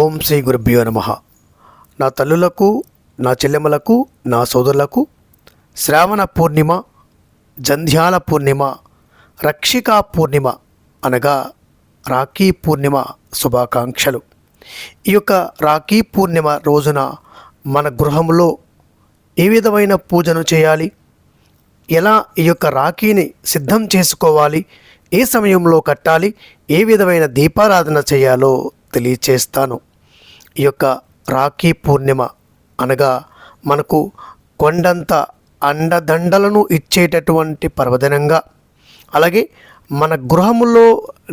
ఓం శ్రీ గురుభ్యో నమ. నా తల్లులకు నా చెల్లెమ్మలకు నా సోదరులకు శ్రావణ పూర్ణిమ జంధ్యాల పూర్ణిమ రక్షికా పూర్ణిమ అనగా రాఖీ పూర్ణిమ శుభాకాంక్షలు. ఈ యొక్క రాఖీ పూర్ణిమ రోజున మన గృహంలో ఏ విధమైన పూజను చేయాలి? ఎలా ఈ యొక్క రాఖీని సిద్ధం చేసుకోవాలి? ఏ సమయంలో కట్టాలి? ఏ విధమైన దీపారాధన చేయాలో తెలియచేస్తాను. ఈ యొక్క రాఖీ పూర్ణిమ అనగా మనకు కొండంత అండదండలను ఇచ్చేటటువంటి పర్వదినంగా అలాగే మన గృహములో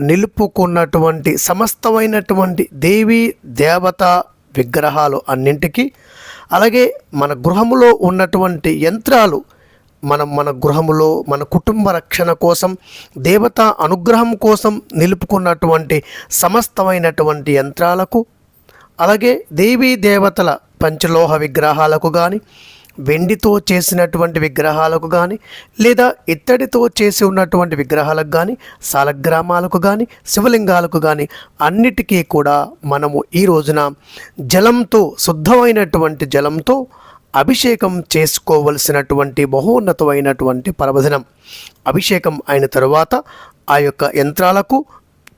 నిలుపుకున్నటువంటి సమస్తమైనటువంటి దేవి దేవత విగ్రహాలు అన్నింటికీ అలాగే మన గృహములో ఉన్నటువంటి యంత్రాలు మనం మన గృహములో మన కుటుంబ రక్షణ కోసం దేవత అనుగ్రహం కోసం నిలుపుకున్నటువంటి సమస్తమైనటువంటి యంత్రాలకు అలాగే దేవీ దేవతల పంచలోహ విగ్రహాలకు కానీ వెండితో చేసినటువంటి విగ్రహాలకు కానీ లేదా ఇత్తడితో చేసి ఉన్నటువంటి విగ్రహాలకు కానీ సాలగ్రామాలకు కానీ శివలింగాలకు కానీ అన్నిటికీ కూడా మనము ఈ రోజున జలంతో శుద్ధమైనటువంటి జలంతో అభిషేకం చేసుకోవలసినటువంటి బహోన్నతమైనటువంటి పర్వదినం అభిషేకం అయిన తరువాత ఆ యొక్క యంత్రాలకు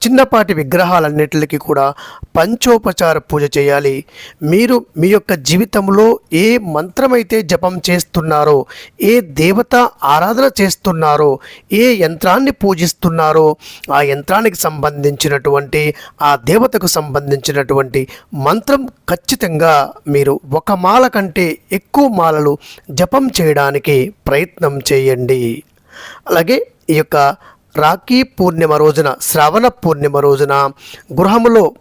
చిన్నపాటి విగ్రహాలన్నిటికీ కూడా పంచోపచార పూజ చేయాలి. మీరు మీ యొక్క జీవితంలో ఏ మంత్రమైతే జపం చేస్తున్నారో ఏ దేవత ఆరాధన చేస్తున్నారో ఏ యంత్రాన్ని పూజిస్తున్నారో ఆ యంత్రానికి సంబంధించినటువంటి ఆ దేవతకు సంబంధించినటువంటి మంత్రం ఖచ్చితంగా మీరు ఒక మాల కంటే ఎక్కువ మాలలు జపం చేయడానికి ప్రయత్నం చేయండి. అలాగే ఈ యొక్క రాఖీ పూర్ణిమ రోజున శ్రవణ పూర్ణిమ రోజున గృహములో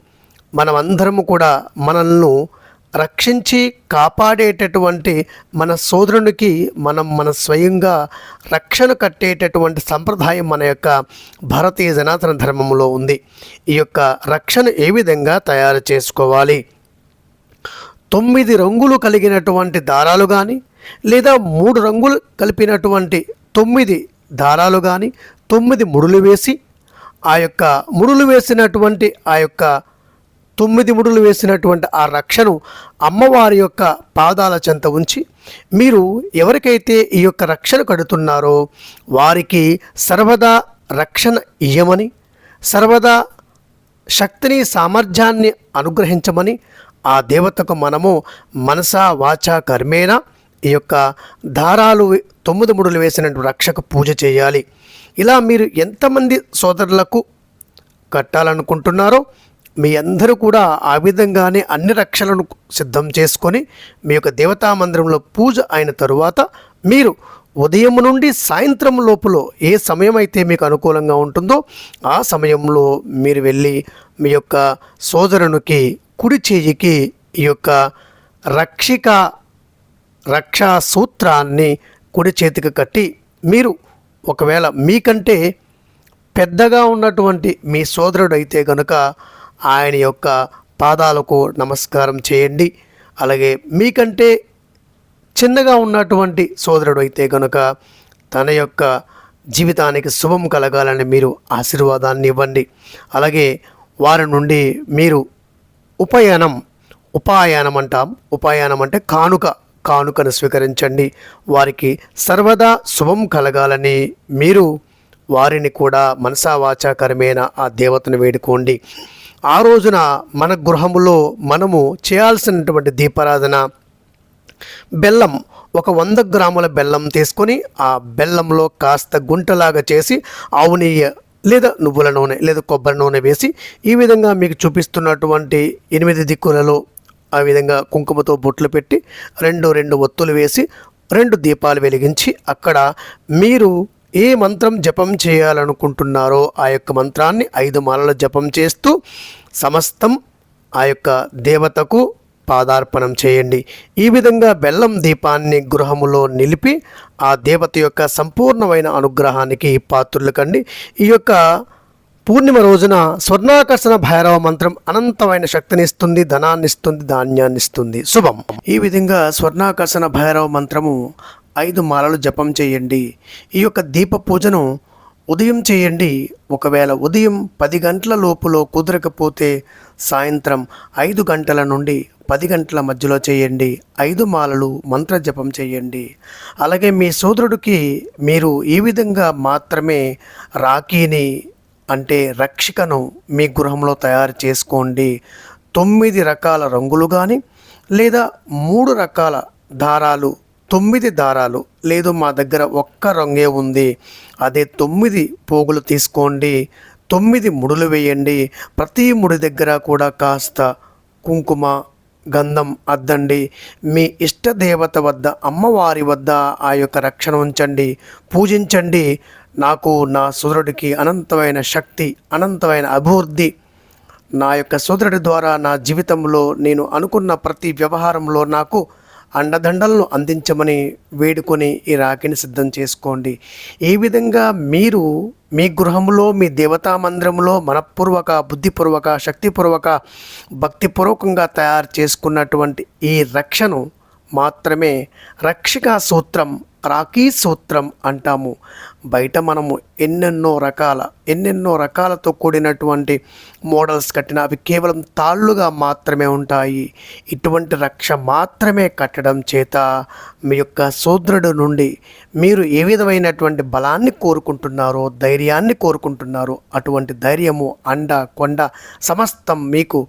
మనమందరము కూడా మనల్ని రక్షించి కాపాడేటటువంటి మన సోదరునికి మనం మన స్వయంగా రక్షణ కట్టేటటువంటి సంప్రదాయం మన యొక్క భారతీయ జనాతన ధర్మంలో ఉంది. ఈ యొక్క రక్షణ ఏ విధంగా తయారు చేసుకోవాలి? తొమ్మిది రంగులు కలిగినటువంటి దారాలు కానీ లేదా మూడు రంగులు కలిపినటువంటి తొమ్మిది దారాలు కానీ తొమ్మిది ముడులు వేసి ఆ యొక్క ముడులు వేసినటువంటి ఆ యొక్క తొమ్మిది ముడులు వేసినటువంటి ఆ రక్షను అమ్మవారి యొక్క పాదాల చెంత ఉంచి మీరు ఎవరికైతే ఈ యొక్క రక్షణ కడుతున్నారో వారికి సర్వదా రక్షణ ఇయ్యమని సర్వదా శక్తిని సామర్థ్యాన్ని అనుగ్రహించమని ఆ దేవతకు మనము మనసా వాచా కర్మేణ ఈ యొక్క దారాలు తొమ్మిది ముడులు వేసినటువంటి రక్షకు పూజ చేయాలి. ఇలా మీరు ఎంతమంది సోదరులకు కట్టాలనుకుంటున్నారో మీ అందరూ కూడా ఆ విధంగానే అన్ని రక్షలను సిద్ధం చేసుకొని మీ యొక్క దేవతా మందిరంలో పూజ అయిన తరువాత మీరు ఉదయం నుండి సాయంత్రం లోపల ఏ సమయం అయితే మీకు అనుకూలంగా ఉంటుందో ఆ సమయంలో మీరు వెళ్ళి మీ యొక్క సోదరునికి కుడి చేయికి ఈ యొక్క రక్షిక రక్షా సూత్రాన్ని కుడి చేతికి కట్టి మీరు ఒకవేళ మీకంటే పెద్దగా ఉన్నటువంటి మీ సోదరుడు అయితే కనుక ఆయన యొక్క పాదాలకు నమస్కారం చేయండి. అలాగే మీకంటే చిన్నగా ఉన్నటువంటి సోదరుడు అయితే కనుక తన యొక్క జీవితానికి శుభం కలగాలని మీరు ఆశీర్వాదాన్ని ఇవ్వండి. అలాగే వారి నుండి మీరు ఉపయానం ఉపాయానం అంటాం. ఉపాయానం అంటే కానుక. కానుకను స్వీకరించండి. వారికి సర్వదా శుభం కలగాలని మీరు వారిని కూడా మనసావాచాకరమైన ఆ దేవతను వేడుకోండి. ఆ రోజున మన గృహములో మనము చేయాల్సినటువంటి దీపారాధన బెల్లం ఒక వంద గ్రాముల బెల్లం తీసుకొని ఆ బెల్లంలో కాస్త గుంటలాగా చేసి ఆవు నెయ్యి లేదా నువ్వుల నూనె లేదా కొబ్బరి నూనె వేసి ఈ విధంగా మీకు చూపిస్తున్నటువంటి ఎనిమిది దిక్కులలో ఆ విధంగా కుంకుమతో బొట్లు పెట్టి రెండు రెండు ఒత్తులు వేసి రెండు దీపాలు వెలిగించి అక్కడ మీరు ఏ మంత్రం జపం చేయాలనుకుంటున్నారో ఆ యొక్క మంత్రాన్ని ఐదు మాలలు జపం చేస్తూ సమస్తం ఆ యొక్క దేవతకు పాదార్పణం చేయండి. ఈ విధంగా బెల్లం దీపాన్ని గృహములో నిలిపి ఆ దేవత యొక్క సంపూర్ణమైన అనుగ్రహానికి పాత్రులు కండి. ఈ యొక్క పూర్ణిమ రోజున స్వర్ణాకర్షణ భైరవ మంత్రం అనంతమైన శక్తిని ఇస్తుంది ధనాన్ని ఇస్తుంది ధాన్యాన్ని ఇస్తుంది శుభం. ఈ విధంగా స్వర్ణాకర్షణ భైరవ మంత్రము ఐదు మాలలు జపం చేయండి. ఈ యొక్క దీప పూజను ఉదయం చేయండి. ఒకవేళ ఉదయం పది గంటల లోపులో కుదరకపోతే సాయంత్రం ఐదు గంటల నుండి పది గంటల మధ్యలో చేయండి. ఐదు మాలలు మంత్ర జపం చేయండి. అలాగే మీ సోదరుడికి మీరు ఈ విధంగా మాత్రమే రాఖీని అంటే రక్షికను మీ గృహంలో తయారు చేసుకోండి. తొమ్మిది రకాల రంగులు కానీ లేదా మూడు రకాల దారాలు తొమ్మిది దారాలు లేదు మా దగ్గర ఒక్క రంగే ఉంది. అదే తొమ్మిది పోగులు తీసుకోండి. తొమ్మిది ముడులు వేయండి. ప్రతి ముడి దగ్గర కూడా కాస్త కుంకుమ గంధం అద్దండి. మీ ఇష్టదేవత వద్ద అమ్మవారి వద్ద ఆ యొక్క రక్షణ ఉంచండి. పూజించండి. నాకు నా సోదరుడికి అనంతమైన శక్తి అనంతమైన అభివృద్ధి. నా యొక్క సోదరుడి ద్వారా నా జీవితంలో నేను అనుకున్న ప్రతి వ్యవహారంలో నాకు అండదండలను అందించమని వేడుకొని ఈ రాఖీని సిద్ధం చేసుకోండి. ఈ విధంగా మీరు మీ గృహంలో మీ దేవతా మందిరంలో మనపూర్వక బుద్ధిపూర్వక శక్తిపూర్వక భక్తిపూర్వకంగా తయారు చేసుకున్నటువంటి ఈ రక్షను మాత్రమే రక్షికా సూత్రం రాఖీ సూత్రం అంటాము. బయట మనము ఎన్నెన్నో రకాల ఎన్నెన్నో రకాలతో కూడినటువంటి మోడల్స్ కట్టిన అవి కేవలం తాళ్ళుగా మాత్రమే ఉంటాయి. ఇటువంటి రక్ష మాత్రమే కట్టడం చేత మీ యొక్క సోదరుడు నుండి మీరు ఏ విధమైనటువంటి బలాన్ని కోరుకుంటున్నారో ధైర్యాన్ని కోరుకుంటున్నారో అటువంటి ధైర్యము అండ కొండ సమస్తం మీకు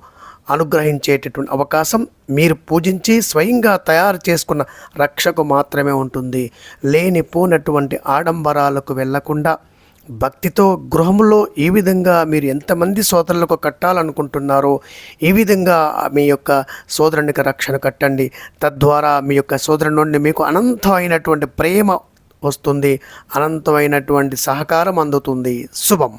అనుగ్రహించేటటువంటి అవకాశం మీరు పూజించి స్వయంగా తయారు చేసుకున్న రక్షకు మాత్రమే ఉంటుంది. లేనిపోనటువంటి ఆడంబరాలకు వెళ్ళకుండా భక్తితో గృహంలో ఈ విధంగా మీరు ఎంతమంది సోదరులకు కట్టాలనుకుంటున్నారో ఈ విధంగా మీ యొక్క సోదరునికి రక్షణ కట్టండి. తద్వారా మీ యొక్క సోదరుని నుండి మీకు అనంతమైనటువంటి ప్రేమ వస్తుంది. అనంతమైనటువంటి సహకారం అందుతుంది. శుభం.